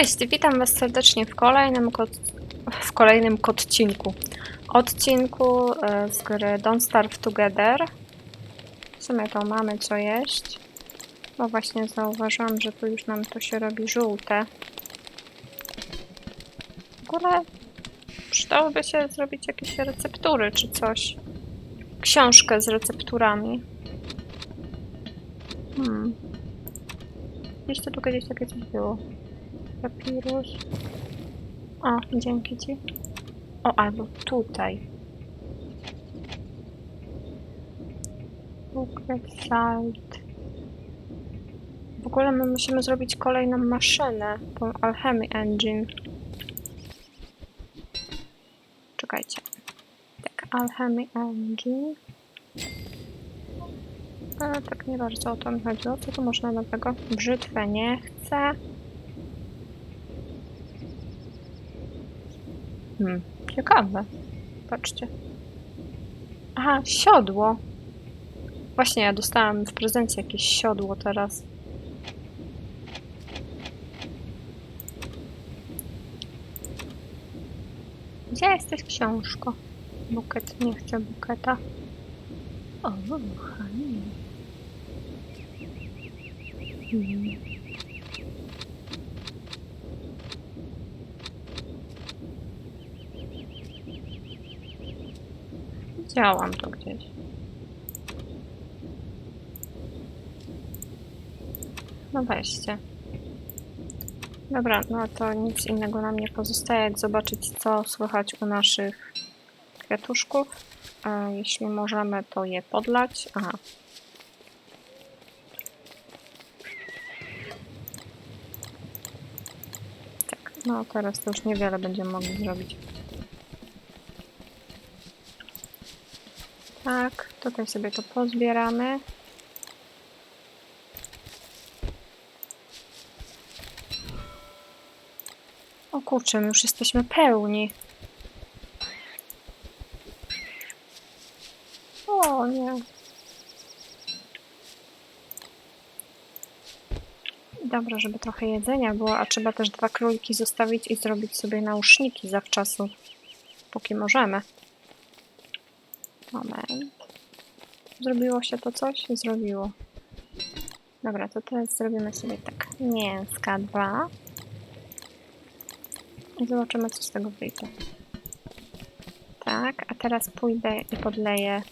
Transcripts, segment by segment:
Cześć, witam Was serdecznie w kolejnym, w kolejnym odcinku. Odcinku e, z gry Don't Starve Together. W sumie to mamy co jeść. Bo właśnie zauważyłam, że tu już nam to się robi żółte. W ogóle przydałoby się zrobić jakieś receptury czy coś. Książkę z recepturami. Hmm. To tu kiedyś takie coś było. Papirus. O, dzięki ci. O, albo tutaj. Booklet site. W ogóle my musimy zrobić kolejną maszynę, tą Alchemy Engine. Czekajcie. Tak, Alchemy Engine. Ale tak nie bardzo o to mi chodziło. Co tu można nowego? Brzytwę nie chcę. Hmm, ciekawe. Patrzcie. Aha, siodło. Właśnie ja dostałam w prezencie jakieś siodło teraz. Gdzie jesteś książko? Bukiet, nie chcę buketa. O, honey. Hmm. Widziałam to gdzieś. No weźcie. Dobra, no to nic innego nam nie pozostaje, jak zobaczyć, co słychać u naszych kwiatuszków. A jeśli możemy, to je podlać. Aha. Tak, no teraz to już niewiele będziemy mogli zrobić. Tak, tutaj sobie to pozbieramy. O kurczę, my już jesteśmy pełni. O nie. Dobra, żeby trochę jedzenia było, a trzeba też dwa króliki zostawić i zrobić sobie nauszniki zawczasu, póki możemy. Moment. Zrobiło się to coś? Zrobiło. Dobra, to teraz zrobimy sobie tak. Mięska dwa. I zobaczymy, co z tego wyjdzie. Tak, a teraz pójdę i podleję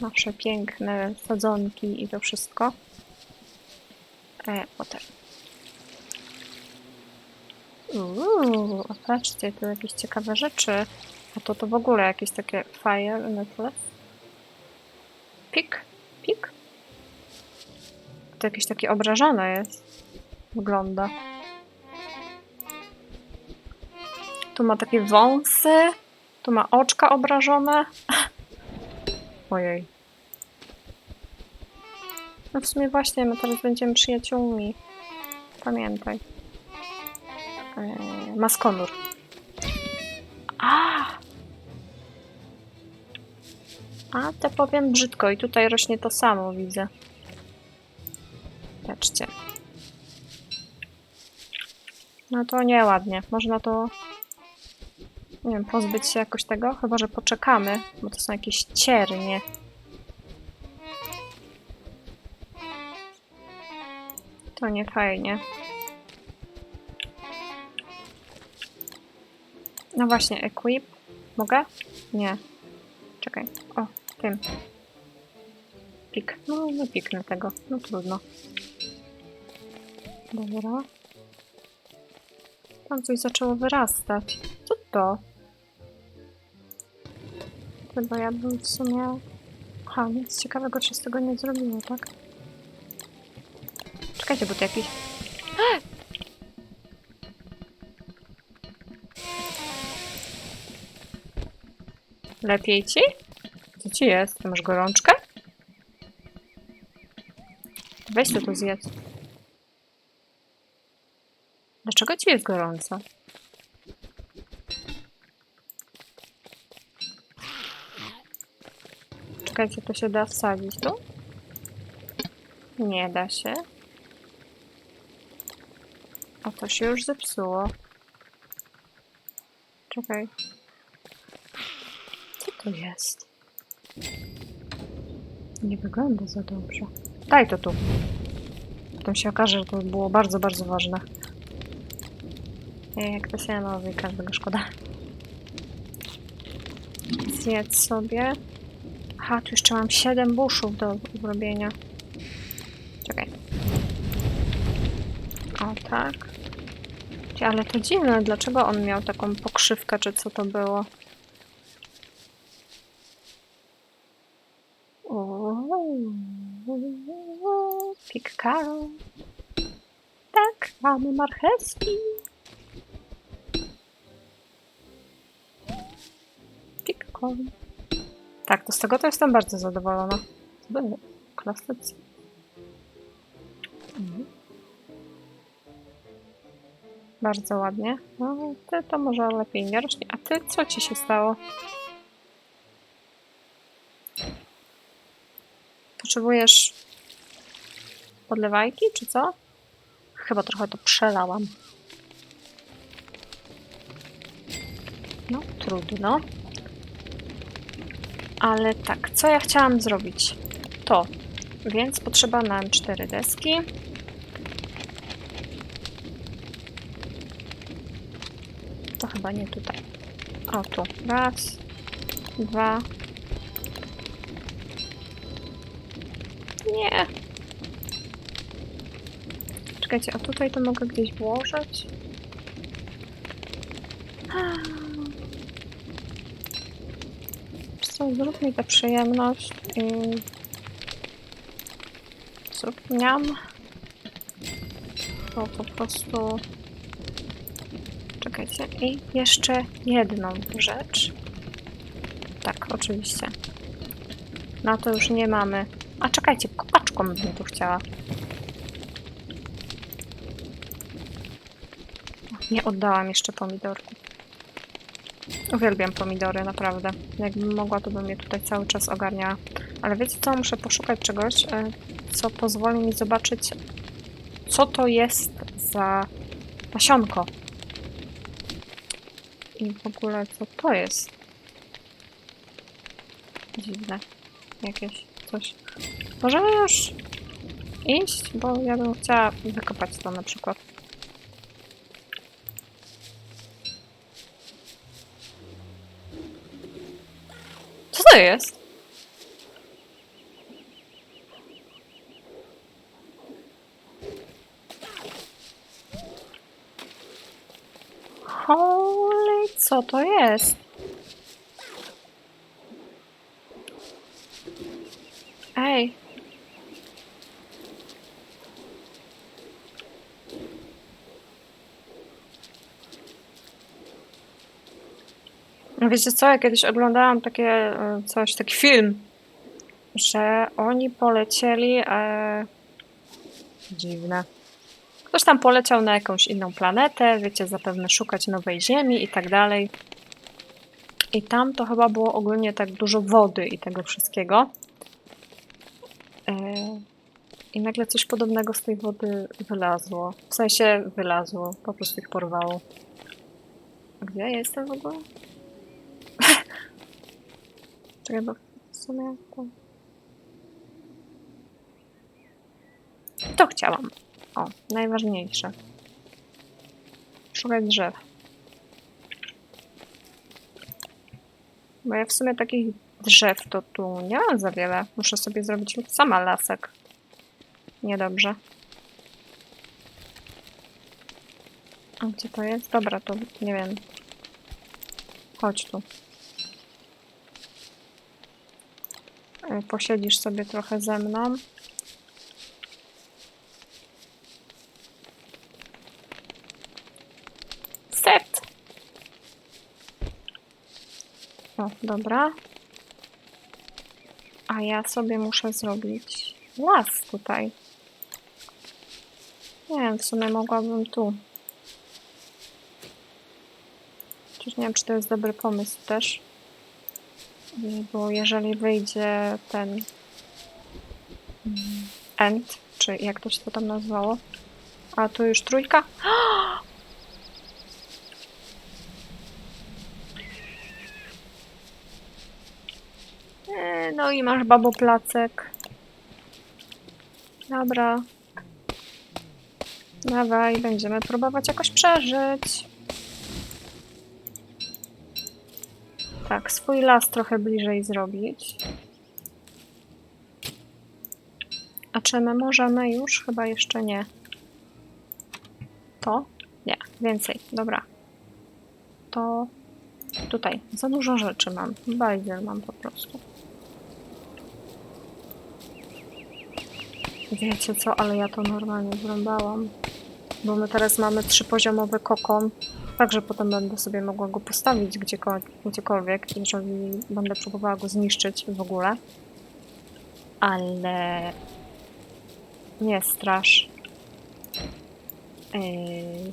nasze piękne sadzonki i to wszystko. E, potem. Uuu, a patrzcie, tu jakieś ciekawe rzeczy. A to to w ogóle jakieś takie fire necklace. Pik, pik. To jakieś takie obrażone jest. Wygląda. Tu ma takie wąsy. Tu ma oczka obrażone. Ojej. No w sumie właśnie, my teraz będziemy przyjaciółmi. Pamiętaj. Eee, maskonur. A! A, to powiem brzydko i tutaj rośnie to samo, widzę. Patrzcie. No to nieładnie. Można to, nie wiem, pozbyć się jakoś tego? Chyba, że poczekamy, bo to są jakieś ciernie. To nie fajnie. No właśnie, equip. Mogę? Nie. Czekaj. O, tym. Pik. No, nie piknę tego. No trudno. Dobra. Tam coś zaczęło wyrastać. Co to? Chyba ja bym w sumie... Aha, nic ciekawego się z tego nie zrobiło, tak? Czekajcie, bo to jakiś... Lepiej ci? Co ci jest? Ty masz gorączkę? Weź to tu zjedz. Dlaczego ci jest gorąco? Czekajcie, to się da wsadzić tu? Nie da się. O, to się już zepsuło. Czekaj. Co to jest? Nie wygląda za dobrze. Daj to tu. Potem się okaże, że to było bardzo, bardzo ważne. Jak to się nowy, każdego szkoda. Zjedz sobie. Aha, tu jeszcze mam 7 buszów do zrobienia. Czekaj. O, tak. Ale to dziwne, dlaczego on miał taką pokrzywkę, czy co to było? Uuu, Pik Karol. Tak, mamy marchewki. Karol. Tak, to z tego to jestem bardzo zadowolona. To było klasycznie. Mhm. Bardzo ładnie. No, ty to może lepiej nie rośnie. A ty, co ci się stało? Potrzebujesz podlewajki, czy co? Chyba trochę to przelałam. No, trudno. Ale tak, co ja chciałam zrobić? To. Więc potrzeba nam cztery deski. To chyba nie tutaj. O, tu. Raz, dwa. Nie. Czekajcie, a tutaj to mogę gdzieś włożyć? Wiesz Co, zrób mi tę przyjemność i zrób niam. To po prostu Czekajcie. I jeszcze jedną rzecz. Tak, oczywiście. No to już nie mamy. A czekajcie, kopaczką bym tu chciała. Nie oddałam jeszcze pomidorku. Uwielbiam pomidory, naprawdę. Jakbym mogła, to bym je tutaj cały czas ogarniała. Ale wiecie co? Muszę poszukać czegoś, e, co pozwoli mi zobaczyć, co to jest za nasionko. I w ogóle co to jest? Dziwne. Jakieś coś. Możemy już iść, bo ja bym chciała wykopać to na przykład. To jest? Holy, co to jest? Ej. Wiecie co, ja kiedyś oglądałam takie e, coś, taki film, że oni polecieli. E... Dziwne. Ktoś tam poleciał na jakąś inną planetę, wiecie, zapewne szukać nowej ziemi i tak dalej. I tam to chyba było ogólnie tak dużo wody i tego wszystkiego. E, I nagle coś podobnego z tej wody wylazło. W sensie wylazło, po prostu ich porwało. Gdzie ja jestem w ogóle? Bo w sumie to... To chciałam. O, najważniejsze. Szukać drzew. Bo ja w sumie takich drzew to tu nie mam za wiele. Muszę sobie zrobić sama lasek. Niedobrze. A gdzie to jest? Dobra, to nie wiem. Chodź tu. Posiedzisz sobie trochę ze mną. Set. O, dobra. A ja sobie muszę zrobić las tutaj. Nie wiem, w sumie mogłabym tu. Chociaż nie wiem, czy to jest dobry pomysł też. Bo jeżeli wyjdzie ten end, czy jak to się to tam nazywało, a tu już trójka. E, no i masz babo placek. Dobra. Dawaj, będziemy próbować jakoś przeżyć. Tak, swój las trochę bliżej zrobić. A czy my możemy już? Chyba jeszcze nie. To? Nie, więcej. Dobra. To tutaj. Za dużo rzeczy mam. Bajzel mam po prostu. Wiecie co, ale ja to normalnie zrąbałam. Bo my teraz mamy trzypoziomowy kokon. Także potem będę sobie mogła go postawić gdzieko- gdziekolwiek, jeżeli będę próbowała go zniszczyć w ogóle. Ale nie strasz. Yy...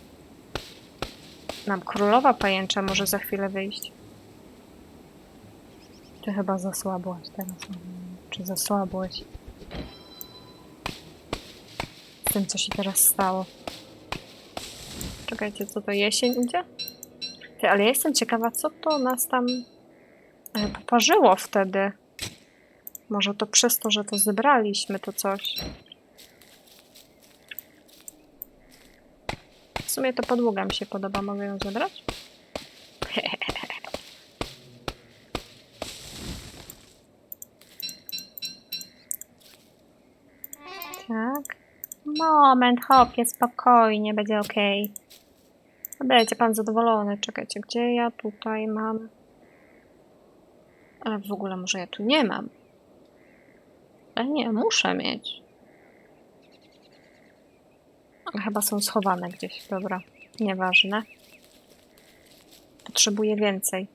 Nam królowa pajęcza może za chwilę wyjść. Ty chyba zasłabłaś teraz. Czy zasłabłeś? Z tym, co się teraz stało. Czekajcie, co to jesień idzie? Ty, ale ja jestem ciekawa, co to nas tam e, poparzyło wtedy. Może to przez to, że to zebraliśmy, to coś. W sumie to podłoga mi się podoba. Mogę ją zebrać? tak. Moment, hopie, spokojnie, będzie ok. Będzie pan zadowolony. Czekajcie, gdzie ja tutaj mam? Ale w ogóle może ja tu nie mam. Ale nie, muszę mieć. Chyba są schowane gdzieś. Dobra, nieważne. Potrzebuję więcej.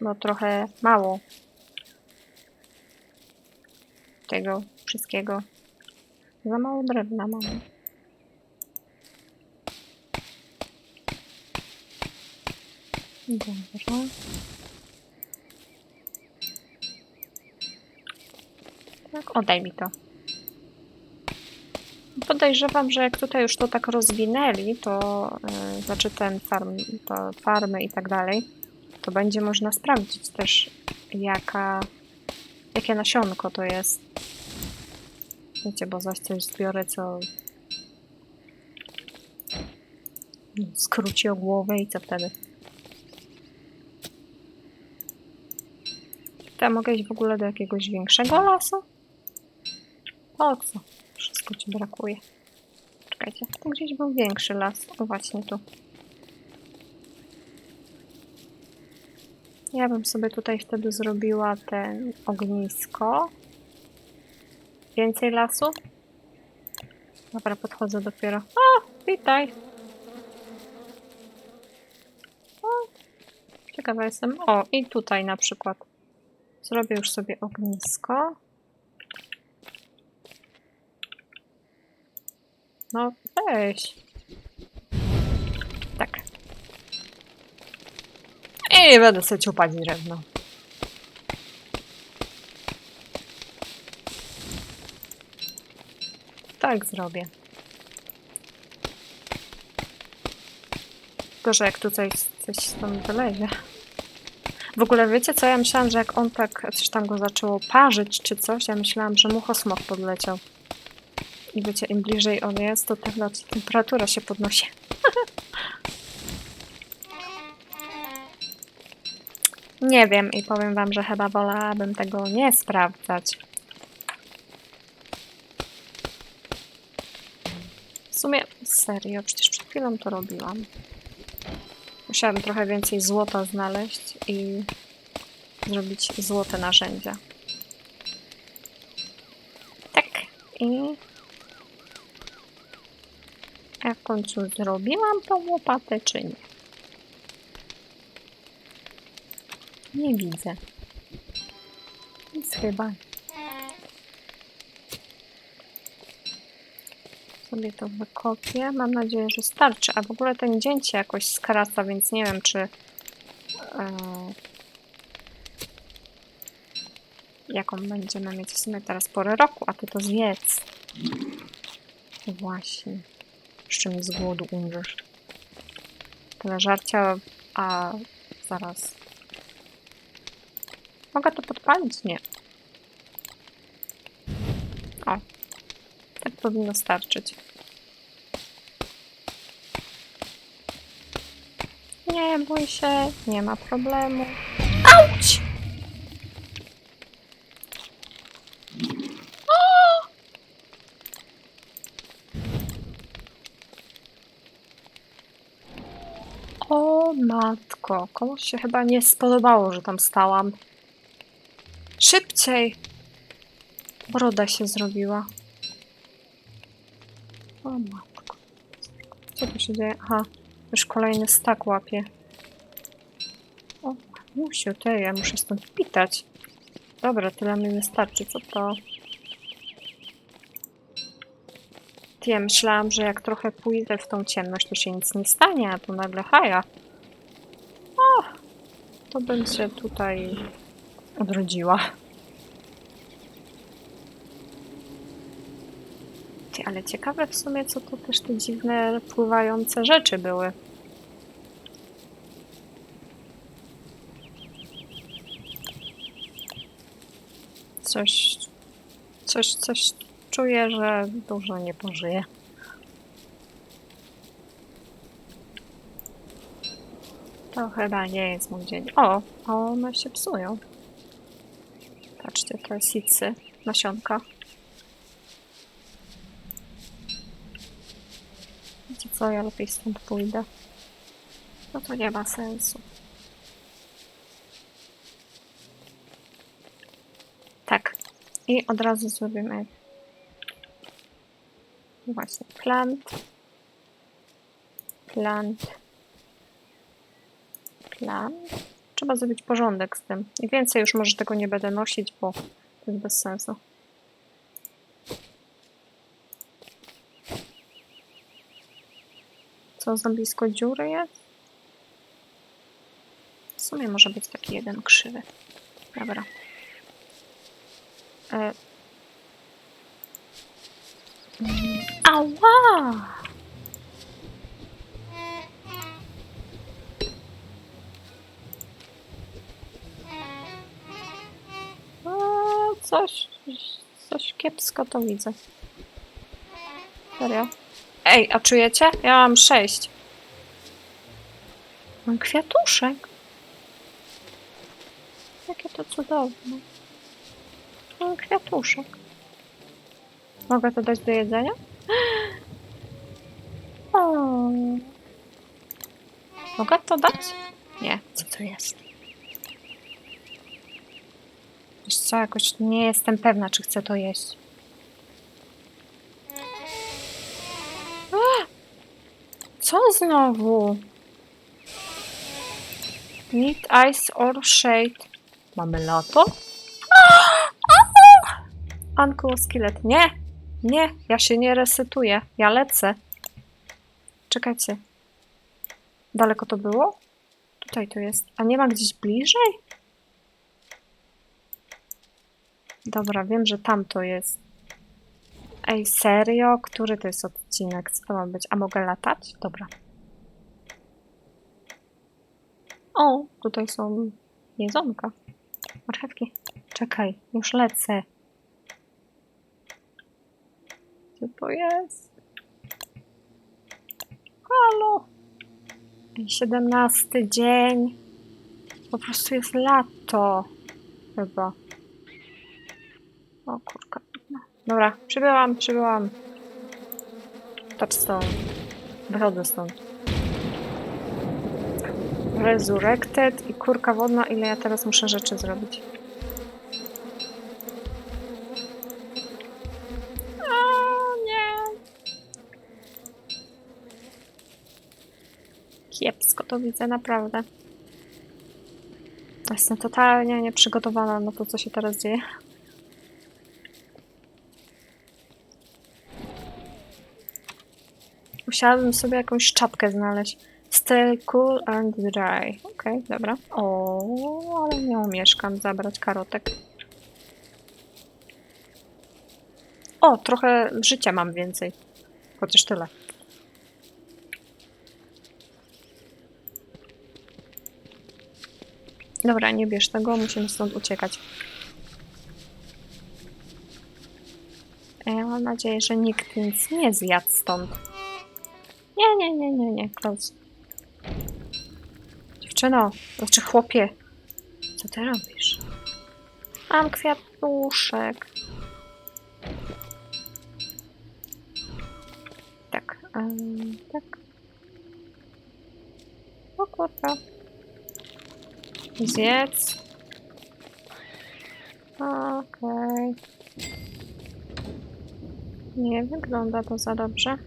Bo trochę mało tego wszystkiego. Za mało drewna mam. Dobra. Tak, oddaj mi to. Podejrzewam, że jak tutaj już to tak rozwinęli, to yy, znaczy ten farm, to farmy i tak dalej, to będzie można sprawdzić też jaka, jakie nasionko to jest. Wiecie, bo zaś coś zbiorę, co skróci o głowę i co wtedy? Ja mogę iść w ogóle do jakiegoś większego lasu? O co? Wszystko ci brakuje. Czekajcie, tu gdzieś był większy las. O właśnie tu. Ja bym sobie tutaj wtedy zrobiła ten ognisko. Więcej lasu? Dobra, podchodzę dopiero. O, witaj. O, ciekawa jestem. O, i tutaj na przykład. Zrobię już sobie ognisko. No, weź. Tak. I będę sobie ciupać drewno. Tak zrobię. Że jak tutaj coś stąd wylezie. W ogóle wiecie co? Ja myślałam, że jak on tak coś tam go zaczęło parzyć czy coś, ja myślałam, że muchosmok podleciał. I wiecie, im bliżej on jest, to tym bardziej temperatura się podnosi. nie wiem i powiem wam, że chyba wolałabym tego nie sprawdzać. W sumie, serio, przecież przed chwilą to robiłam. Musiałabym trochę więcej złota znaleźć i zrobić złote narzędzia. Tak. I ja w końcu zrobiłam tą łopatę, czy nie? Nie widzę. Nic chyba. Sobie to wykopię. Mam nadzieję, że starczy. A w ogóle ten dzień się jakoś skraca, więc nie wiem, czy... E, jaką będziemy mieć w sumie teraz porę roku, a ty to zjedz. Właśnie. Jeszcze mi z głodu umrzesz. Tyle żarcia A zaraz. Mogę to podpalić? Nie. O. Tak powinno starczyć. Nie bój się, nie ma problemu. Auć! O matko, komuś się chyba nie spodobało, że tam stałam. Szybciej! Broda się zrobiła. O matko. Co tu się dzieje? Aha, już kolejny stak łapie. O, Musiu, ty, ja muszę stąd pitać. Dobra, tyle mi wystarczy, co to? Ty, Ja myślałam, że jak trochę pójdę w tą ciemność, to się nic nie stanie, a tu nagle haja. O, to bym się tutaj odrodziła. Ty, ale ciekawe w sumie, co to też te dziwne pływające rzeczy były. Coś, coś, coś czuję, że dużo nie pożyje. To chyba nie jest mój dzień. O, one się psują. Patrzcie, to jest nasionka. Wiecie co, ja lepiej stąd pójdę. No to nie ma sensu. Tak. I od razu zrobimy właśnie plant. Plant. Plant. Trzeba zrobić porządek z tym. I więcej już może tego nie będę nosić, bo to jest bez sensu. Co za blisko dziury jest? W sumie może być taki jeden krzywy. Dobra. E... Ała! Coś, coś kiepsko to widzę. Serio? Ej, a czujecie? Ja mam sześć. Mam kwiatuszek. Jakie to cudowne. Mam kwiatuszek. Mogę to dać do jedzenia? O. Mogę to dać? Nie. Co to jest? Wiesz co, jakoś nie jestem pewna, czy chcę to jeść. Co znowu? Need ice or shade. Mamy lato? Uncle Skillet. Nie! Nie! Ja się nie resetuję. Ja lecę. Czekajcie. Daleko to było? Tutaj to jest. A nie ma gdzieś bliżej? Dobra, wiem, że tam to jest. Ej, serio? Który to jest odcinek? Co to ma być? A mogę latać? Dobra. O, tutaj są jedzonka. Marchewki. Czekaj, już lecę. Gdzie to jest? Halo? Ej, 17 dzień. Po prostu jest lato. Chyba. O. Dobra, przybyłam, przybyłam. Touchstone. Wychodzę stąd. Resurrected i kurka wodna. Ile ja teraz muszę rzeczy zrobić? Kiepsko to widzę, naprawdę. Jestem totalnie nieprzygotowana na to, co się teraz dzieje. Musiałabym sobie jakąś czapkę znaleźć. Stay cool and dry. Okej, dobra. O, ale nie umieszkam zabrać karotek. O, trochę życia mam więcej. Chociaż tyle. Dobra, nie bierz tego, musimy stąd uciekać. Ja mam nadzieję, że nikt nic nie zjadł stąd. Nie, nie, nie, nie, nie, close. Dziewczyno, znaczy chłopie, co ty robisz? Mam kwiatuszek. Tak, em, tak. O kurwa. Zjedz. Okej. Nie wygląda to za dobrze.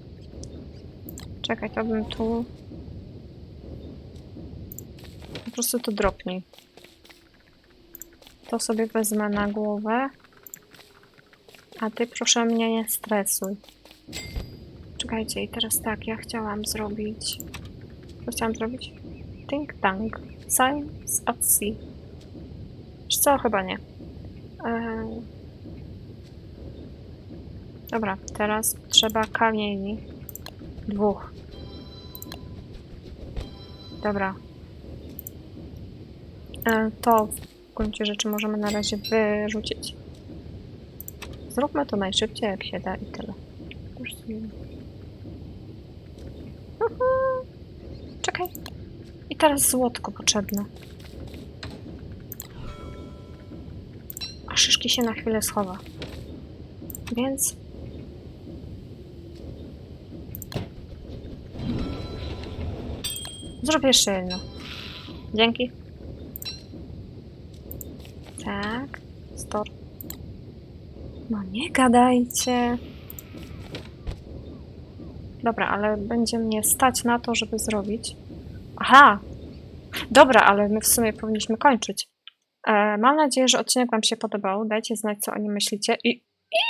Czekaj, to bym tu... Po prostu to dropnij. To sobie wezmę na głowę. A ty proszę mnie nie stresuj. Czekajcie, i teraz tak, ja chciałam zrobić... Co chciałam zrobić? Think tank. Science at sea. Wiesz co? Chyba nie. Eee... Dobra, teraz trzeba kamieni. Dwóch. Dobra. E, to w gruncie rzeczy możemy na razie wyrzucić. Zróbmy to najszybciej jak się da i tyle. Już sobie-. Czekaj. I teraz złotko potrzebne. A szyszki się na chwilę schowa. Więc... Zrób jeszcze jedno. Dzięki. Tak. Stor. No nie gadajcie. Dobra, ale będzie mnie stać na to, żeby zrobić. Aha! Dobra, ale my w sumie powinniśmy kończyć. E, mam nadzieję, że odcinek Wam się podobał. Dajcie znać, co o nim myślicie. I. i...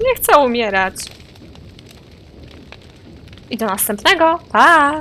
Nie chcę umierać. I do następnego. Pa!